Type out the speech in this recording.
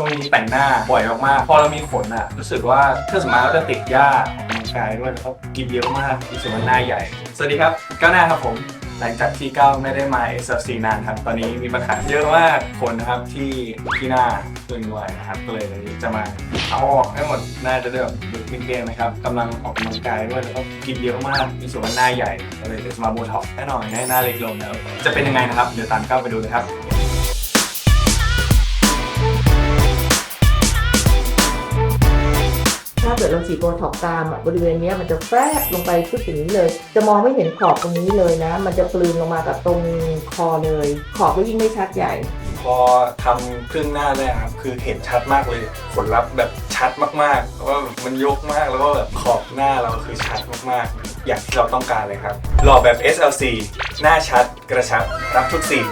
ช่วงนี้แต่งหน้าบ่อยมากๆ พอเรามีขนอะ รู้สึกว่าเครื่องสำอางก็จะติดยากออกกำลังกายด้วยแล้วก็กินเยอะมากรู้สึกว่าหน้าใหญ่ สวัสดีครับก้าวหน้าครับผม หลังจากที่ก้าวไม่ได้มา SLC นานครับ ตอนนี้มีปัญหาเยอะมากคนนะครับที่ที่หน้าตึงด้วยนะครับก็เลยจะมาเอาออกให้หมดหน้าจะได้แบบดูเกลี้ยงนะครับกำลังออกกำลังกายด้วยแล้วก็กินเยอะมากรู้สึกว่าหน้าใหญ่ก็เลยจะมาโบท็อกซ์แน่นอนให้หน้าเล็กลงแล้วจะเป็นยังไงนะครับเดี๋ยวตามก้าวไปดูเลยครับ เกิดเราฉีดโบท็อกตามอะบริเวณนี้มันจะแฟบลงไปชุดอย่างนี้เลย จะมองไม่เห็นขอบตรงนี้เลยนะ มันจะกลืนลงมากับตรงคอเลย ขอบก็ยิ่งไม่ชัดใหญ่พอทำครึ่งหน้าแรกครับคือเห็นชัดมากเลยผลลัพธ์แบบชัดมากๆว่ามันยกมากแล้วก็แบบขอบหน้าเราคือชัดมากๆ อย่างที่เราต้องการเลยครับหล่อแบบ SLC หน้าชัดกระชับรับทุกสิ่ง